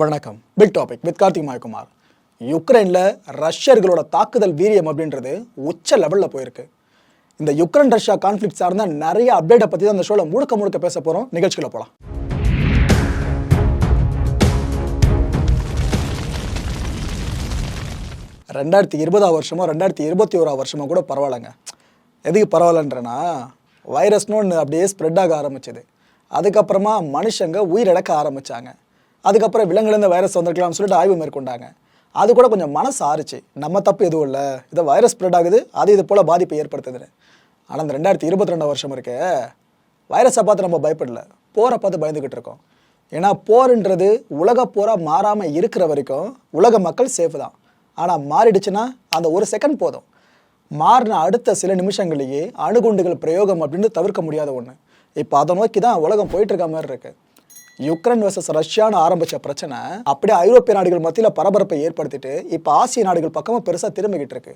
வணக்கம். Big topic with Karthik Mayakumar. யுக்ரைனில் ரஷ்யர்களோட தாக்குதல் வீரியம் அப்படின்றது உச்ச லெவலில் போயிருக்கு. இந்த யுக்ரைன் ரஷ்யா கான்ஃப்ளிக் சார்ந்த நிறைய அப்டேட்டை பற்றி தான் அந்த ஷோவில் முழுக்க முழுக்க பேச போகிறோம் நிகழ்ச்சிகளை போகலாம் ரெண்டாயிரத்தி இருபதாம் வருஷமோ ரெண்டாயிரத்தி இருபத்தி ஓராம் வருஷமோ கூட பரவாயில்லைங்க. எதுக்கு பரவாயில்லன்றனா வைரஸ்னு ஒன்று அப்படியே ஸ்ப்ரெட் ஆக ஆரம்பிச்சது. அதுக்கப்புறமா மனுஷங்க உயிரிழக்க ஆரம்பித்தாங்க அதுக்கப்புறம் விலங்குலேருந்து வைரஸ் வந்திருக்கலாம்னு சொல்லிட்டு ஆய்வு மேற்கொண்டாங்க. அது கூட கொஞ்சம் மனசு ஆறுச்சு நம்ம தப்பு எதுவும் இல்லை. இதை வைரஸ் ஸ்ப்ரெட் ஆகுது. அது இது போல் பாதிப்பை ஏற்படுத்துதுன்னு. ஆனால் இந்த ரெண்டாயிரத்தி இருபத்தி ரெண்டாம் வருஷம் இருக்க வைரஸை பார்த்து நம்ம பயப்படல. போரை பார்த்து பயந்துக்கிட்டு இருக்கோம். ஏன்னா போருன்றது உலக போராக மாறாமல் இருக்கிற வரைக்கும் உலக மக்கள் சேஃப் தான். ஆனால் மாறிடுச்சுன்னா அந்த ஒரு செகண்ட் போதும். மாறின அடுத்த சில நிமிஷங்களையே அணுகுண்டுகள் பிரயோகம் அப்படின்னு தவிர்க்க முடியாத ஒன்று இப்போ அதை நோக்கி தான் உலகம் போயிட்டுருக்க மாதிரி இருக்குது யுக்ரைன் வர்சஸ் ரஷ்யான்னு ஆரம்பிச்ச பிரச்சனை அப்படியே ஐரோப்பிய நாடுகள் மத்தியில் பரபரப்பை ஏற்படுத்திட்டு இப்போ ஆசிய நாடுகள் பக்கமாக பெருசாக திரும்பிக்கிட்டு இருக்கு.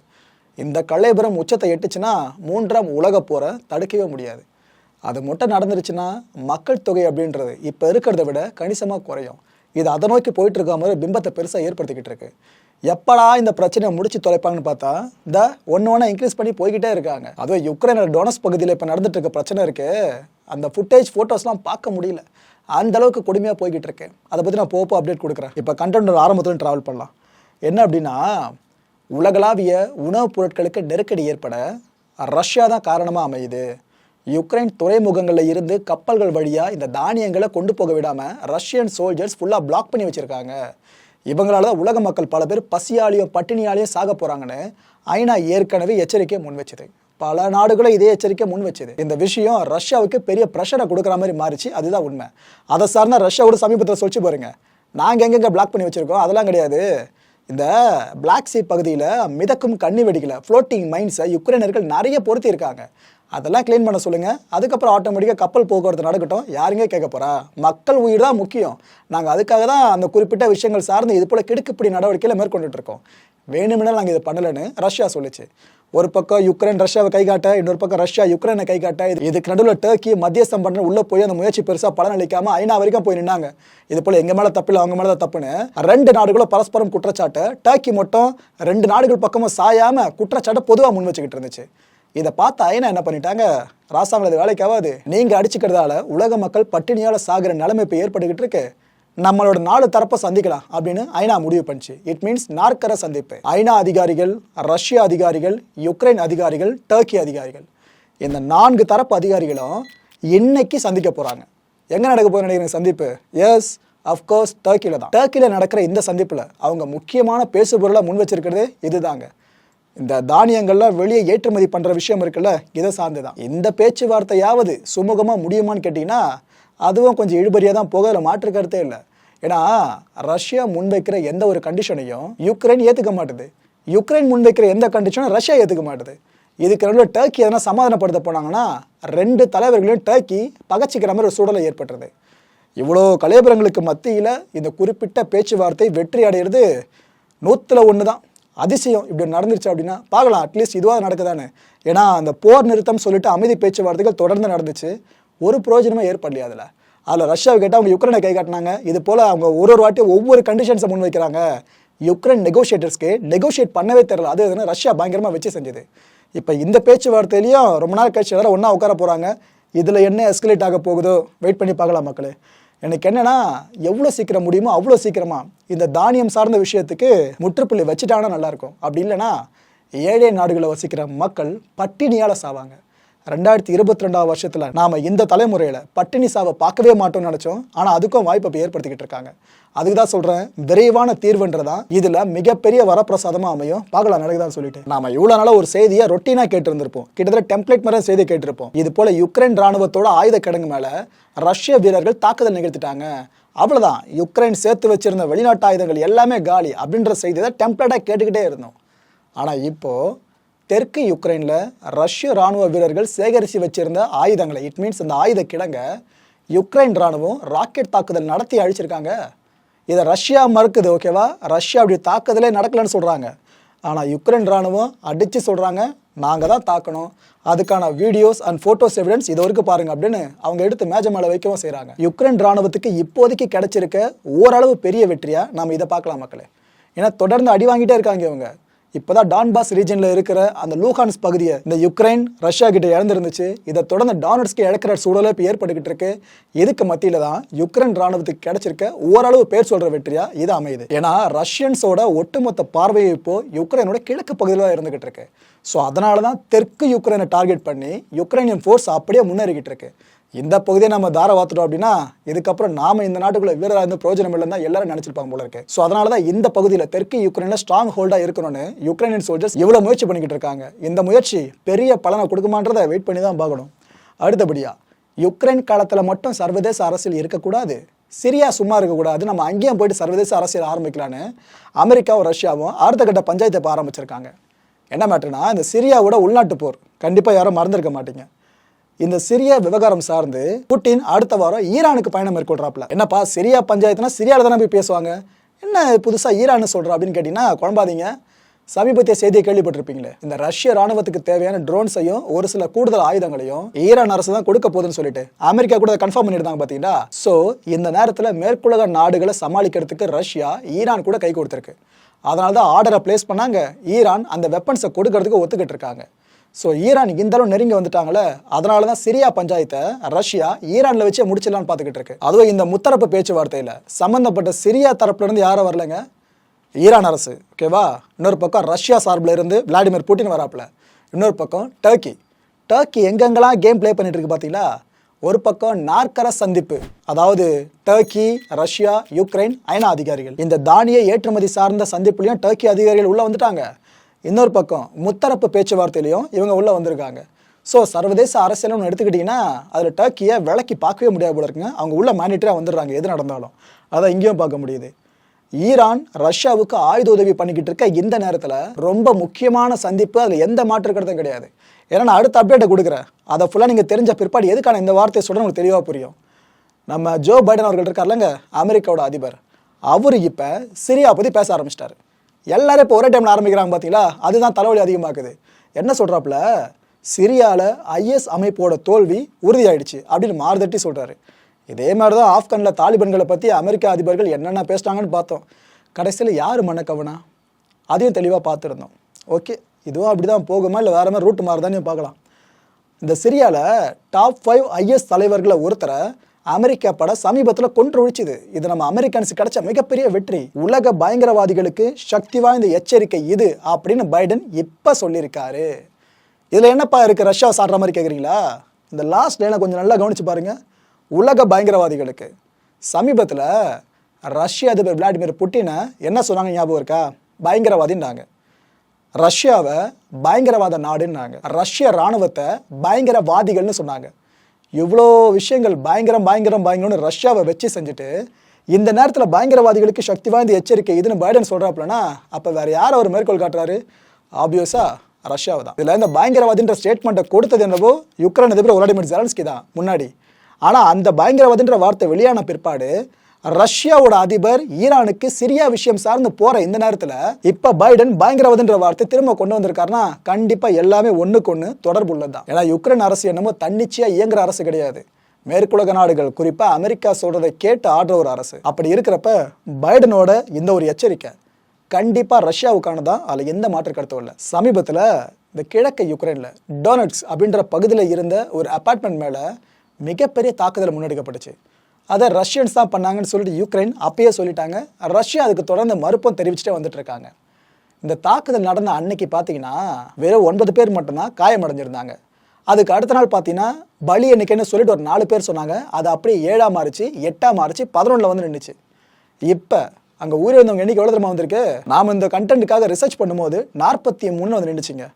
இந்த கலைபுரம் உச்சத்தை எட்டுச்சுன்னா மூன்றாம் உலக போரை தடுக்கவே முடியாது. அது மட்டும் நடந்துருச்சுன்னா மக்கள் தொகை அப்படின்றது இப்போ இருக்கிறத விட கணிசமாக குறையும். இது அதை நோக்கி போயிட்டு இருக்க மாதிரி பிம்பத்தை பெருசாக ஏற்படுத்திக்கிட்டு இருக்கு. எப்படா இந்த பிரச்சனையை முடிச்சு தொலைப்பாங்கன்னு பார்த்தா இந்த ஒன்று ஒன்றா இன்க்ரீஸ் பண்ணி போய்கிட்டே இருக்காங்க. அதுவும் யுக்ரைனோட டோனஸ் பகுதியில் இப்போ நடந்துட்டு இருக்க பிரச்சனை இருக்கு அந்த ஃபுட்டேஜ் ஃபோட்டோஸ்லாம் பார்க்க முடியல. அந்த அளவுக்கு கொடுமையாக போய்கிட்டு இருக்கு. அதை பற்றி நான் போப்போ அப்டேட் கொடுக்குறேன். இப்போ கண்டென்ட் ஆரம்பத்தில் ட்ராவல் பண்ணலாம். என்ன அப்படின்னா உலகளாவிய உணவுப் பொருட்களுக்கு நெருக்கடி ஏற்பட ரஷ்யா தான் காரணமாக அமையுது. யுக்ரைன் துறைமுகங்களில் இருந்து கப்பல்கள் வழியாக இந்த தானியங்களை கொண்டு போக விடாமல் ரஷ்யன் சோல்ஜர்ஸ் ஃபுல்லாக பிளாக் பண்ணி வச்சுருக்காங்க. இவங்களால தான் உலக மக்கள் பல பேர் பசியாலையும் பட்டினியாலேயோ சாக போகிறாங்கன்னு ஐநா ஏற்கனவே எச்சரிக்கை முன் வச்சது. பல நாடுகளும் இதே எச்சரிக்கை முன் வச்சது. இந்த விஷயம் ரஷ்யாவுக்கு பெரிய ப்ரெஷரை கொடுக்குற மாதிரி மாறிச்சு. அதுதான் உண்மை. அதை சார்ந்த ரஷ்யாவோட சமீபத்தில் சொல்லிச்சு பாருங்க. நாங்கள் எங்கெங்கே பிளாக் பண்ணி வச்சுருக்கோம்? அதெல்லாம் கிடையாது. இந்த பிளாக் சி பகுதியில் மிதக்கும் கண்ணி வெடிக்கல ஃப்ளோட்டிங் மைன்ஸை யுக்ரைனர்கள் நிறைய பொருத்தி இருக்காங்க அதெல்லாம் க்ளீன் பண்ண சொல்லுங்கள் அதுக்கப்புறம் ஆட்டோமேட்டிக்காக கப்பல் போக்குவரத்து நடக்கட்டும். யாருங்க கேட்க போகிறா மக்கள் உயிர் தான் முக்கியம். நாங்கள் அதுக்காக தான் அந்த குறிப்பிட்ட விஷயங்கள் சார்ந்து இது போல் கிடுக்குப்பிடி நடவடிக்கையில் மேற்கொண்டுட்டு இருக்கோம். நாங்கள் இதை பண்ணலைன்னு ரஷ்யா சொல்லிச்சு. ஒரு பக்கம் யுக்ரைன் ரஷ்யாவை கைகாட்ட இன்னொரு பக்கம் ரஷ்யா யுக்ரைனை கைகாட்ட இது இதுக்கு நடுவில் டர்க்கி மத்தியஸ்தம் பண்ண உள்ளே போய் அந்த முயற்சி பெருசாக பலனளிக்காமல் ஐநா வரைக்கும் போய் நின்னாங்க. இது போல் எங்கள் மேலே தப்பில்லை அவங்க மேலே தான் தப்புன்னு ரெண்டு நாடுகளும் பரஸ்பரம் குற்றச்சாட்டை டர்க்கி மட்டும் ரெண்டு நாடுகள் பக்கமும் சாயாமல் குற்றச்சாட்டை பொதுவாக முன் வச்சுக்கிட்டு இருந்துச்சு. இதை பார்த்து ஐநா என்ன பண்ணிட்டாங்க? ராசாங்க இது வேலைக்காவாது நீங்க அடிச்சுக்கிறதால உலக மக்கள் பட்டினியால சாகிற நிலைமை இப்போ ஏற்பட்டுக்கிட்டு இருக்கு நம்மளோட நாலு தரப்பை சந்திக்கலாம் அப்படின்னு ஐநா முடிவு பண்ணுச்சு. இட் மீன்ஸ் நாற்கர சந்திப்பு. ஐநா அதிகாரிகள் ரஷ்ய அதிகாரிகள் யுக்ரைன் அதிகாரிகள் டர்க்கி அதிகாரிகள். இந்த நான்கு தரப்பு அதிகாரிகளும் இன்னைக்கு சந்திக்க போறாங்க. எங்க நடக்க போகிற நினைக்கிற சந்திப்பு? எஸ் அஃப்கோர்ஸ் டர்க்கியில் தான். டர்க்கியில் நடக்கிற இந்த சந்திப்பில் அவங்க முக்கியமான பேசுபொருளாக முன் வச்சிருக்கிறது இதுதாங்க. இந்த தானியங்கள்லாம் வெளியே ஏற்றுமதி பண்ணுற விஷயம் இருக்குல்ல இதை சார்ந்து தான் இந்த பேச்சுவார்த்தையாவது சுமூகமாக முடியுமான்னு கேட்டிங்கன்னா அதுவும் கொஞ்சம் இழுபறியாக தான் போக அதில் மாற்று கருத்தே இல்லை. ஏன்னா ரஷ்யா முன்வைக்கிற எந்த ஒரு கண்டிஷனையும் யுக்ரைன் ஏற்றுக்க மாட்டுது. யுக்ரைன் முன்வைக்கிற எந்த கண்டிஷனும் ரஷ்யா ஏற்றுக்க மாட்டுது. இதுக்கு நடுவில் டர்க்கி எதனா சமாதானப்படுத்த போனாங்கன்னா ரெண்டு தலைவர்களையும் டர்க்கி பகச்சிக்கிற மாதிரி ஒரு சூழலை ஏற்பட்டுறது இவ்வளோ கலைபுரங்களுக்கு மத்தியில் இந்த குறிப்பிட்ட பேச்சுவார்த்தை வெற்றி அடைகிறது நூற்றில் ஒன்று தான் அதிசயம் இப்படி நடந்துருச்சு அப்படின்னா பார்க்கலாம் அட்லீஸ்ட் இதுவாக நடக்குதானே ஏன்னா அந்த போர் நிறுத்தம் சொல்லிட்டு அமைதி பேச்சுவார்த்தைகள் தொடர்ந்து நடந்துச்சு. ஒரு பிரயோஜனமே ஏற்படலையா அதில். அதில் ரஷ்யாவை கேட்டால் அவங்க யுக்ரைனை கை காட்டினாங்க. இது போல் அவங்க ஒரு ஒரு வாட்டி ஒவ்வொரு கண்டிஷன்ஸை முன் வைக்கிறாங்க. யுக்ரைன் நெகோஷியேட்டர்ஸ்க்கு நெகோஷியேட் பண்ணவே தெரில அது எதுனா ரஷ்யா பயங்கரமாக வச்சு செஞ்சது. இப்போ இந்த பேச்சுவார்த்தையிலையும் ரொம்ப நாள் கழிச்சு எல்லாரும் ஒன்றா உட்கார போகிறாங்க இதில் என்ன எஸ்கலேட் ஆக போகுதோ வெயிட் பண்ணி பார்க்கலாம் மக்களே. எனக்கு என்னன்னா எவ்வளோ சீக்கிரம் முடியுமோ அவ்வளோ சீக்கிரமா இந்த தானியம் சார்ந்த விஷயத்துக்கு முற்றுப்புள்ளி வச்சுட்டாங்கன்னா நல்லாயிருக்கும் அப்படி இல்லைன்னா ஏழை நாடுகளை வசிக்கிற மக்கள் பட்டினியால் சாவாங்க. ரெண்டாயிரத்தி இருபத்தி ரெண்டாவது வருஷத்தில் நாம் இந்த தலைமுறையில் பட்டினி சாவை பார்க்கவே மாட்டோம்னு நினச்சோம். ஆனால் அதுக்கும் வாய்ப்பை இப்போ ஏற்படுத்திக்கிட்டு இருக்காங்க. அதுக்கு தான் சொல்கிறேன் விரைவான தீர்வுன்றதான் இதில் மிகப்பெரிய வரப்பிரசாதமாக அமையும். பார்க்கலாம் நடக்குதான்னு சொல்லிட்டு நாம் இவ்வளோ நாளாக ஒரு செய்தியை ரொட்டீனாக கேட்டிருந்திருப்போம். கிட்டத்தட்ட டெம்ப்ளேட் மாதிரி செய்தி கேட்டிருப்போம். இது போல யுக்ரைன் ராணுவத்தோட ஆயுத கிடங்கு மேலே ரஷ்ய வீரர்கள் தாக்குதல் நிகழ்த்திட்டாங்க. அவ்வளோதான் யுக்ரைன் சேர்த்து வச்சிருந்த வெளிநாட்டு ஆயுதங்கள் எல்லாமே காலி அப்படின்ற செய்தி தான் டெம்ப்ளேட்டாக கேட்டுக்கிட்டே இருந்தோம். ஆனால் இப்போது தெற்கு யுக்ரைனில் ரஷ்ய ராணுவ வீரர்கள் சேகரித்து வச்சிருந்த ஆயுதங்களை இட் மீன்ஸ் இந்த ஆயுத கிடங்க யுக்ரைன் ராணுவம் ராக்கெட் தாக்குதல் நடத்தி அழிச்சிருக்காங்க. இதை ரஷ்யா மறுக்குது ஓகேவா ரஷ்யா அப்படி தாக்குதலே நடக்கலைன்னு சொல்கிறாங்க ஆனால் யுக்ரைன் ராணுவம் அடித்து சொல்கிறாங்க நாங்கள் தான் தாக்கணும். அதுக்கான வீடியோஸ் அண்ட் ஃபோட்டோஸ் எவிடன்ஸ் இது வரைக்கும் பாருங்க அப்படின்னு அவங்க எடுத்து மேஜ மேலே வைக்கவும் செய்கிறாங்க யுக்ரைன் ராணுவத்துக்கு இப்போதைக்கு கிடைச்சிருக்க ஓரளவு பெரிய வெற்றியாக நம்ம இதை பார்க்கலாம் மக்களே. ஏன்னா தொடர்ந்து அடி வாங்கிட்டே இருக்காங்க இவங்க. இப்போதான் டான்பாஸ் ரீஜனில் இருக்கிற அந்த லூகான்ஸ் பகுதியை இந்த யுக்ரைன் ரஷ்யா கிட்ட இழந்திருந்துச்சு. இதை தொடர்ந்து டானட்ஸ்க்கு இழக்கிற சூழலை இப்போ ஏற்பட்டுக்கிட்டு இருக்கு. இதுக்கு மத்தியில் தான் யுக்ரைன் ராணுவத்துக்கு கிடைச்சிருக்க ஓரளவு பேர் சொல்கிற வெற்றியா இது அமையுது. ஏன்னா ரஷ்யன்ஸோட ஒட்டுமொத்த பார்வையை இப்போ யுக்ரைனோட கிழக்கு பகுதியில் தான் இருந்துகிட்டு இருக்கு. ஸோ அதனால தான் தெற்கு யுக்ரைனை டார்கெட் பண்ணி யுக்ரைனியன் ஃபோர்ஸ் அப்படியே முன்னேறிக்கிட்டு இருக்கு. இந்த பகுதியை நம்ம தார வாத்துட்டோம் அப்படின்னா இதுக்கப்புறம் நாம இந்த நாட்டுக்குள்ள வீரராக இருந்து பிரயோஜனம் இல்லைன்னு தான் எல்லாரும் நினைச்சிருப்பாங்க போல இருக்கு. ஸோ அதனால தான் இந்த பகுதியில் தெற்கு யுக்ரைனில் ஸ்ட்ராங் ஹோல்டாக இருக்கணும்னு யுக்ரைனியன் சோல்ஜர்ஸ் இவ்வளோ முயற்சி பண்ணிக்கிட்டு இருக்காங்க. இந்த முயற்சி பெரிய பலனை கொடுக்குமான்றதை வெயிட் பண்ணி தான் பார்க்கணும். அடுத்தபடியாக யுக்ரைன் காலத்தில் மட்டும் சர்வதேச அரசியல் இருக்கக்கூடாது. சிரியா சும்மா இருக்கக்கூடாது. நம்ம அங்கேயும் போயிட்டு சர்வதேச அரசியல் ஆரம்பிக்கலான்னு அமெரிக்காவும் ரஷ்யாவும் அடுத்த கட்ட பஞ்சாயத்தை இப்போ ஆரம்பிச்சிருக்காங்க. என்ன மேட்டர்னா இந்த சிரியாவோட உள்நாட்டு போர். கண்டிப்பாக யாரும் மறந்துருக்க மாட்டீங்க. இந்த சிரிய விவகாரம் சார்ந்து புட்டின் அடுத்த வாரம் ஈரானுக்கு பயணம் மேற்கொள்றாப்ல என்னப்பா சிரியா பஞ்சாயத்துனா சிரியாவில் தானே போய் பேசுவாங்க? என்ன புதுசாக ஈரான் சொல்கிறா அப்படின்னு கேட்டிங்கன்னா குழம்பாதீங்க. சமீபத்திய செய்தியை கேள்விப்பட்டிருப்பீங்களே. இந்த ரஷ்ய ராணுவத்துக்கு தேவையான ட்ரோன்ஸையும் ஒரு சில கூடுதல் ஆயுதங்களையும் ஈரான் அரசு தான் கொடுக்க போகுதுன்னு சொல்லிட்டு அமெரிக்கா கூட கன்ஃபார்ம் பண்ணியிருந்தாங்க பார்த்தீங்களா ஸோ இந்த நேரத்தில் மேற்குலக நாடுகளை சமாளிக்கிறதுக்கு ரஷ்யா ஈரான் கூட கை கொடுத்துருக்கு. அதனால தான் ஆர்டரை பிளேஸ் பண்ணாங்க. ஈரான் அந்த வெப்பன்ஸை கொடுக்கறதுக்கு ஒத்துக்கிட்டு இருக்காங்க. ஸோ ஈரான் இந்த அளவு நெருங்கி வந்துட்டாங்களே அதனால தான் சிரியா பஞ்சாயத்தை ரஷ்யா ஈரானில் வச்சே முடிச்சிடலான்னு பார்த்துக்கிட்டு இருக்கு. அதுவும் இந்த முத்தரப்பு பேச்சுவார்த்தையில் சம்மந்தப்பட்ட சிரியா தரப்புலேருந்து யாரும் வரலைங்க? ஈரான் அரசு. ஓகேவா இன்னொரு பக்கம் ரஷ்யா சார்பில் இருந்து விளாடிமிர் புட்டின் வராப்புல. இன்னொரு பக்கம் டர்க்கி. டர்க்கி எங்கெங்கெல்லாம் கேம் ப்ளே பண்ணிட்டு இருக்கு பார்த்தீங்களா ஒரு பக்கம் நாற்கர சந்திப்பு. அதாவது டர்க்கி ரஷ்யா யுக்ரைன் ஐநா அதிகாரிகள். இந்த தானிய ஏற்றுமதி சார்ந்த சந்திப்புலையும் டர்க்கி அதிகாரிகள் உள்ளே வந்துட்டாங்க. இன்னொரு பக்கம் முத்தரப்பு பேச்சுவார்த்தையிலையும் இவங்க உள்ளே வந்திருக்காங்க. ஸோ சர்வதேச அரசியல்னு எடுத்துக்கிட்டிங்கன்னா அதில் டர்க்கியை விலக்கி பார்க்கவே முடியாது போல இருக்குங்க. அவங்க உள்ள மானிட்டராக வந்துடுறாங்க. எது நடந்தாலும். அதை இங்கேயும் பார்க்க முடியுது. ஈரான் ரஷ்யாவுக்கு ஆயுத உதவி பண்ணிக்கிட்டு இருக்க இந்த நேரத்தில் ரொம்ப முக்கியமான சந்திப்பு அதில் எந்த மாற்று கிடையாது. ஏன்னா நான் அடுத்த அப்டேட்டை கொடுக்குறேன். அதை ஃபுல்லாக நீங்கள் தெரிஞ்ச பிற்பாடு எதுக்கான இந்த வார்த்தையை சொல்கிறேன் உங்களுக்கு தெளிவாக புரியும். நம்ம ஜோ பைடன் அவர்கள் இருக்கார்லங்க அமெரிக்காவோட அதிபர். அவர் இப்போ சிரியா பற்றி பேச ஆரம்பிச்சிட்டாரு. எல்லாரும் இப்போ ஒரே டைமில் ஆரம்பிக்கிறாங்க பார்த்தீங்களா அதுதான் தலைவலி அதிகமாக்குது. என்ன சொல்கிறாப்புல சிரியாவில் ஐஎஸ் அமைப்போட தோல்வி உறுதியாயிடுச்சு அப்படின்னு மாறுதட்டி சொல்கிறாரு இதே மாதிரி தான் ஆப்கானில் தாலிபன்களை பற்றி அமெரிக்க அதிபர்கள் என்னென்ன பேசுகிறாங்கன்னு பார்த்தோம். கடைசியில் யார் மன்னக்கவனா அதையும் தெளிவாக பார்த்துருந்தோம். ஓகே இதுவும் அப்படி தான் போகுமா இல்லை வேறு மாதிரி ரூட் மாறுதானே பார்க்கலாம். இந்த சிரியாவில் டாப் ஃபைவ் ஐஎஸ் தலைவர்களை ஒருத்தரை அமெரிக்கா பட சமீபத்தில் கொன்று ஒழிச்சுது இது நம்ம அமெரிக்கன்ஸ் கிடைச்ச மிகப்பெரிய வெற்றி. உலக பயங்கரவாதிகளுக்கு சக்தி வாய்ந்த எச்சரிக்கை இது அப்படின்னு பைடன் இப்போ சொல்லியிருக்காரு. இதில் என்னப்பா இருக்குது ரஷ்யா சாடுற மாதிரி கேட்குறீங்களா இந்த லாஸ்ட் லைனை கொஞ்சம் நல்லா கவனிச்சு பாருங்க. உலக பயங்கரவாதிகளுக்கு. சமீபத்தில் ரஷ்ய அதிபர் விளாடிமிர் புட்டினை என்ன சொன்னாங்க? ஞாபகம் இருக்கா? பயங்கரவாதின்னாங்க. ரஷ்யாவை பயங்கரவாத நாடுன்னாங்க. ரஷ்ய இராணுவத்தை பயங்கரவாதிகள்னு சொன்னாங்க. இவ்வளோ விஷயங்கள் பயங்கரம் பயங்கரம் பயங்கரம்னு ரஷ்யாவை வச்சு செஞ்சுட்டு இந்த நேரத்தில் பயங்கரவாதிகளுக்கு சக்தி வாய்ந்த எச்சரிக்கை இதுன்னு பைடன் சொல்கிறாப்லனா அப்போ வேறு யார் அவர் மேற்கோள் காட்டுறாரு? ஆப்வியஸாக ரஷ்யாவை தான். இதில் இந்த பயங்கரவாதின்ற ஸ்டேட்மெண்ட்டை கொடுத்தது என்னவோ யுக்ரைன் அதிபர் விளாடிமிர் ஜெலன்ஸ்கி தான் முன்னாடி. ஆனால் அந்த பயங்கரவாதின்ற வார்த்தை வெளியான பிற்பாடு ரஷ்யாவோட அதிபர் ஈரானுக்கு சிரியா விஷயம் சார்ந்து போற இந்த நேரத்தில் இப்ப பைடன் பயங்கரவாதன்ற வார்த்தை திரும்ப கொண்டு வந்திருக்காருன்னா கண்டிப்பா எல்லாமே ஒண்ணுக்கு ஒண்ணு தொடர்பு உள்ளதுதான். ஏன்னா யுக்ரைன் அரசு என்னமோ தன்னிச்சையா இயங்குற அரசு கிடையாது. மேற்குலக நாடுகள் குறிப்பா அமெரிக்கா சொல்றதை கேட்டு ஆடுற ஒரு அரசு. அப்படி இருக்கிறப்ப பைடனோட இந்த ஒரு எச்சரிக்கை கண்டிப்பா ரஷ்யாவுக்கானதான் அதில் எந்த மாற்று கருத்தும் இல்லை. சமீபத்தில் இந்த கிழக்கு யுக்ரைனில் டோனட்ஸ் அப்படின்ற பகுதியில் இருந்த ஒரு அபார்ட்மெண்ட் மேலே மிகப்பெரிய தாக்குதல் முன்னெடுக்கப்பட்டுச்சு. அதை ரஷ்யன்ஸ் தான் பண்ணாங்கன்னு சொல்லிட்டு யுக்ரைன் அப்பயே சொல்லிட்டாங்க. ரஷ்யா அதுக்கு தொடர்ந்து மறுப்பும் தெரிவிச்சுட்டே வந்துட்டு இருக்காங்க. இந்த தாக்குதல் நடந்த அன்னைக்கு பார்த்தீங்கன்னா வெறும் ஒன்பது பேர் மட்டும்தான் காயமடைஞ்சிருந்தாங்க. அதுக்கு அடுத்த நாள் பார்த்தீங்கன்னா பலி எண்ணிக்கைன்னு சொல்லிட்டு ஒரு நாலு பேர் சொன்னாங்க. அது அப்படியே ஏழாக மாறிச்சு எட்டாக மாறிச்சு பதினொன்றில் வந்து நின்றுச்சு இப்போ அங்கே உயிரிழந்தவங்க எண்ணிக்கை எவ்வளோ தெரியுமா வந்திருக்கு? நாம் இந்த கண்டென்ட்டுக்காக ரிசர்ச் பண்ணும்போது நாற்பத்தி மூணு வந்து நின்றுச்சுங்க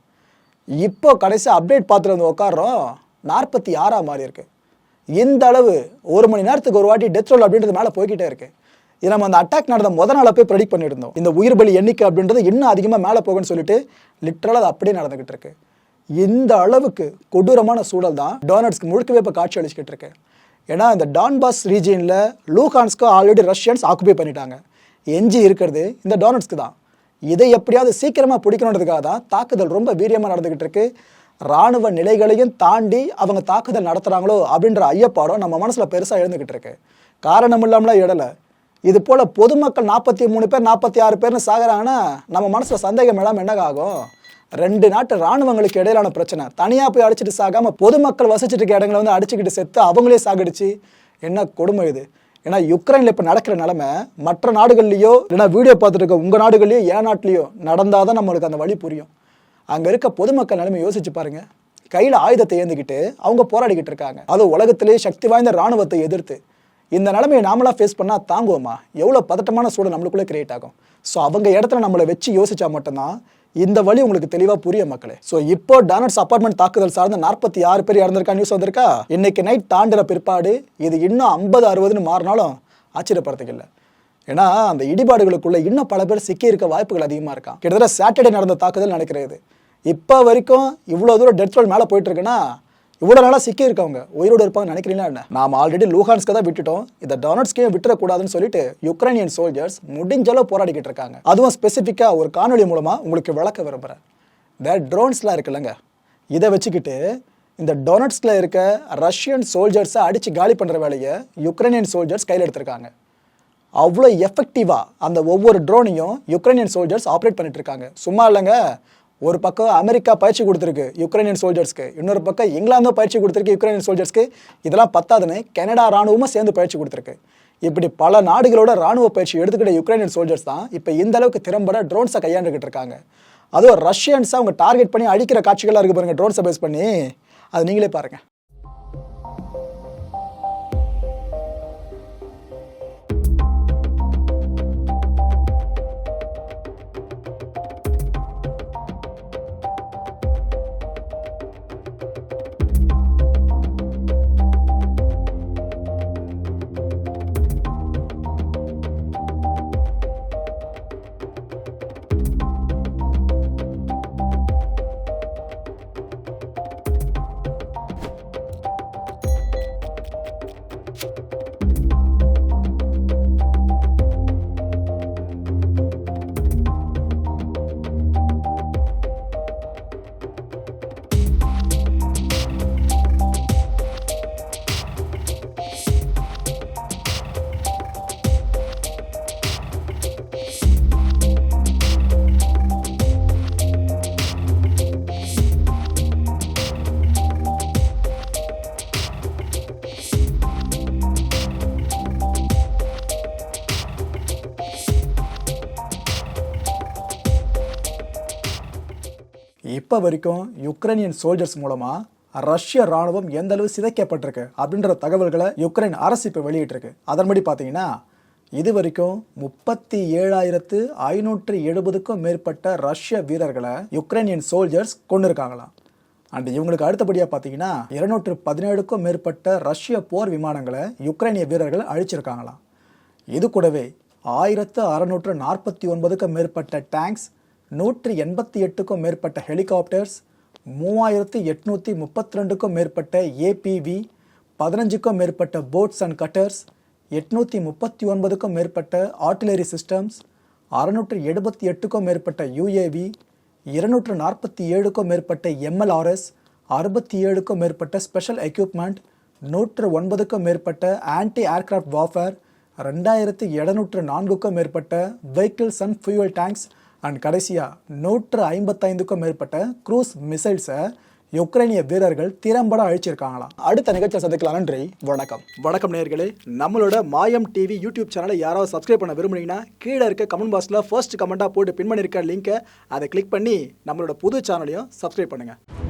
இப்போ கடைசி அப்டேட் பார்த்துட்டு வந்து உட்காடுறோம் நாற்பத்தி ஆறாம் மாறி இருக்குது இந்த அளவு ஒரு மணி நேரத்துக்கு ஒரு வாட்டி டெத் ரோல் அப்படின்றது மேலே போய்கிட்டே இருக்கு. இது நம்ம அந்த அட்டாக் நடந்த முத நாளை போய் ப்ரெடிக்ட் பண்ணியிருந்தோம். இந்த உயிர் பலி எண்ணிக்கை அப்படின்றது இன்னும் அதிகமாக மேலே போகும்னு சொல்லிட்டு லிட்ரலாக அது அப்படியே நடந்துகிட்டு இருக்கு. இந்த அளவுக்கு கொடூரமான சூழல் தான் டோனட்ஸ்க்கு முழுக்கவே இப்போ காட்சி அளிச்சுக்கிட்டு இருக்கு. ஏன்னா இந்த டான்பாஸ் ரீஜியனில் லூகான்ஸ்க்கு ஆல்ரெடி ரஷ்யன்ஸ் ஆக்குபை பண்ணிட்டாங்க. எஞ்சி இருக்கிறது இந்த டோனட்ஸ்க்கு தான். இதை எப்படியாவது சீக்கிரமாக பிடிக்கணுன்றதுக்காக தான் தாக்குதல் ரொம்ப வீரியமாக நடந்துக்கிட்டு இருக்குது ராணுவ நிலைகளையும் தாண்டி அவங்க தாக்குதல் நடத்துகிறாங்களோ அப்படின்ற ஐயப்பாடம் நம்ம மனசில் பெருசாக எழுந்துக்கிட்டு இருக்கு. காரணம் இல்லாமலாம் இடலை இது போல் பொதுமக்கள் நாற்பத்தி மூணு பேர் நாற்பத்தி ஆறு பேர்னு சாகிறாங்கன்னா நம்ம மனசில் சந்தேகம் இல்லாமல் என்ன ஆகும்? ரெண்டு நாட்டு ராணுவங்களுக்கு இடையிலான பிரச்சனை. தனியாக போய் அடிச்சிட்டு சாகாமல் பொதுமக்கள் வசிச்சுட்டு இருக்க இடங்களை வந்து அடிச்சுக்கிட்டு செத்து அவங்களே சாகடிச்சு. என்ன கொடுமை இது? ஏன்னா யுக்ரைனில் இப்போ நடக்கிற நிலமை மற்ற நாடுகள்லையோ இல்லைன்னா வீடியோ பார்த்துட்டு இருக்க உங்கள் நாடுகள்லையோ ஏன் நாட்டிலையோ நடந்தால் தான் நம்மளுக்கு அந்த வழி புரியும். அங்கே இருக்க பொதுமக்கள் நிலைமை யோசிச்சு பாருங்க. கையில் ஆயுதத்தை ஏந்திக்கிட்டு அவங்க போராடிக்கிட்டு இருக்காங்க. அது உலகத்திலேயே சக்தி வாய்ந்த ராணுவத்தை எதிர்த்து. இந்த நிலைமையை நாமளாக ஃபேஸ் பண்ணால் தாங்குவோமா? எவ்வளோ பதட்டமான சூழல் நம்மளுக்குள்ளே கிரியேட் ஆகும். ஸோ அவங்க இடத்துல நம்மளை வச்சு யோசிச்சா மட்டும்தான் இந்த வழி உங்களுக்கு தெளிவாக புரிய மக்களே. ஸோ இப்போ டானட்ஸ் அப்பார்ட்மெண்ட் தாக்குதல் சார்ந்த நாற்பத்தி ஆறு பேர் இறந்திருக்கா? நியூஸ் வந்திருக்கா? இன்னைக்கு நைட் தாண்டின பிற்பாடு இது இன்னும் ஐம்பது அறுபதுன்னு மாறினாலும் ஆச்சரியப்படுறதுக்கு இல்லை. ஏன்னா அந்த இடிபாடுகளுக்குள்ள இன்னும் பல பேர் சிக்கி இருக்க வாய்ப்புகள் அதிகமாக இருக்கான் கிட்டத்தட்ட சாட்டர்டே நடந்த தாக்குதல் நடக்கிறது. இப்போ வரைக்கும் இவ்வளோ தூரம் டெத் ரோல் மேலே போயிட்டு இருக்குன்னா இவ்வளோ நாளாக சிக்கி இருக்கவங்க உயிரோடு இருப்பாங்க நினைக்கிறீங்களா என்ன? நாம் ஆல்ரெடி லூஹான்ஸ்க்கு தான் விட்டுட்டோம். இந்த டொனட்ஸ்கே விட்டுறக்கூடாதுன்னு சொல்லிட்டு யுக்ரைனியன் சோல்ஜர்ஸ் முடிஞ்ச அளவு போராடிக்கிட்டு இருக்காங்க. அதுவும் ஸ்பெசிஃபிக்காக ஒரு காணொலி மூலமாக உங்களுக்கு விளக்க விரும்புகிறேன் இந்த ட்ரோன்ஸ்லாம் இருக்குல்லங்க. இதை வச்சுக்கிட்டு இந்த டொனட்ஸ்கில் இருக்க ரஷ்யன் சோல்ஜர்ஸை அடித்து காலி பண்ணுற வேலையை யுக்ரைனியன் சோல்ஜர்ஸ் கையில் எடுத்திருக்காங்க. அவ்வளோ எஃபெக்டிவாக அந்த ஒவ்வொரு ட்ரோனையும் யுக்ரைனியன் சோல்ஜர்ஸ் ஆப்ரேட் பண்ணிட்டு இருக்காங்க சும்மா இல்லைங்க ஒரு பக்கம் அமெரிக்கா பயிற்சி கொடுத்துருக்கு யுக்ரைனியன் சோல்ஜர்ஸ்க்கு இன்னொரு பக்கம் இங்கிலாந்தும் பயிற்சி கொடுத்துருக்கு யுக்ரைனியன் சோல்ஜர்ஸ்க்கு இதெல்லாம் பத்தாதுன்னு கனடா ராணுவமும் சேர்ந்து பயிற்சி கொடுத்துருக்கு. இப்படி பல நாடுகளோட ராணுவ பயிற்சி எடுத்துக்கிட்ட யுக்ரைனியன் சோல்ஜர்ஸ் தான் இப்போ இந்த அளவுக்கு திறம்பட ட்ரோன்ஸை கையாண்டுக்கிட்டு இருக்காங்க. அதுவும் ரஷ்யன்ஸை அவங்க டார்கெட் பண்ணி அழிக்கிற காட்சிகளாக இருக்கு பாருங்கள் ட்ரோன்ஸை பேஸ் பண்ணி. அது நீங்களே பாருங்கள் இப்போ வரைக்கும் யுக்ரைனியன் சோல்ஜர்ஸ் மூலமாக ரஷ்ய ராணுவம் எந்த அளவு சிதைக்கப்பட்டிருக்கு அப்படின்ற தகவல்களை யுக்ரைன் அரசு இப்போ வெளியிட்டிருக்கு. அதன்படி பார்த்தீங்கன்னா இது வரைக்கும் முப்பத்தி ஏழாயிரத்து ஐநூற்று எழுபதுக்கும் மேற்பட்ட ரஷ்ய வீரர்களை யுக்ரைனியன் சோல்ஜர்ஸ் கொண்டு இருக்காங்களாம் அண்ட் இவங்களுக்கு அடுத்தபடியாக பார்த்தீங்கன்னா இருநூற்று பதினேழுக்கும் மேற்பட்ட ரஷ்ய போர் விமானங்களை யுக்ரைனிய வீரர்கள் அழிச்சிருக்காங்களாம். இது கூடவே ஆயிரத்து அறநூற்று நாற்பத்தி ஒன்பதுக்கும் மேற்பட்ட டேங்க்ஸ் நூற்றி எண்பத்தி எட்டுக்கும் மேற்பட்ட ஹெலிகாப்டர்ஸ் மூவாயிரத்து எட்நூற்றி முப்பத்தி ரெண்டுக்கும் மேற்பட்ட ஏபிவி பதினஞ்சுக்கும் மேற்பட்ட போட்ஸ் அண்ட் கட்டர்ஸ் எட்நூற்றி முப்பத்தி ஒன்பதுக்கும் மேற்பட்ட ஆர்டிலரி சிஸ்டம்ஸ் அறுநூற்று எழுபத்தி எட்டுக்கும் மேற்பட்ட யுஏவி இருநூற்று நாற்பத்தி ஏழுக்கும் மேற்பட்ட எம்எல்ஆர்எஸ் அறுபத்தி ஏழுக்கும் மேற்பட்ட ஸ்பெஷல் எக்யூப்மெண்ட் நூற்று ஒன்பதுக்கும் மேற்பட்ட ஆன்டி ஏர்கிராஃப்ட் வார்ஃபேர் ரெண்டாயிரத்து எழுநூற்று நான்குக்கும் மேற்பட்ட vehicles and fuel tanks and கடைசியாக நூற்று ஐம்பத்தைந்துக்கும் மேற்பட்ட க்ரூஸ் மிசைல்ஸை யுக்ரைனிய வீரர்கள் திறம்பட அழிச்சிருக்காங்களாம் அடுத்த நிகழ்ச்சியை சந்திக்கலாம். நன்றி வணக்கம். வணக்கம் நேர்களே நம்மளோட மாயம் டிவி யூடியூப் சேனலை யாராவது சப்ஸ்கிரைப் பண்ண விரும்புனீங்கன்னா கீழே இருக்க கமெண்ட் பாக்ஸில் ஃபர்ஸ்ட் கமெண்ட்டாக போட்டு பின் பண்ணியிருக்க லிங்க்கை அதை கிளிக் பண்ணி நம்மளோட புது சேனலையும் சப்ஸ்கிரைப் பண்ணுங்கள்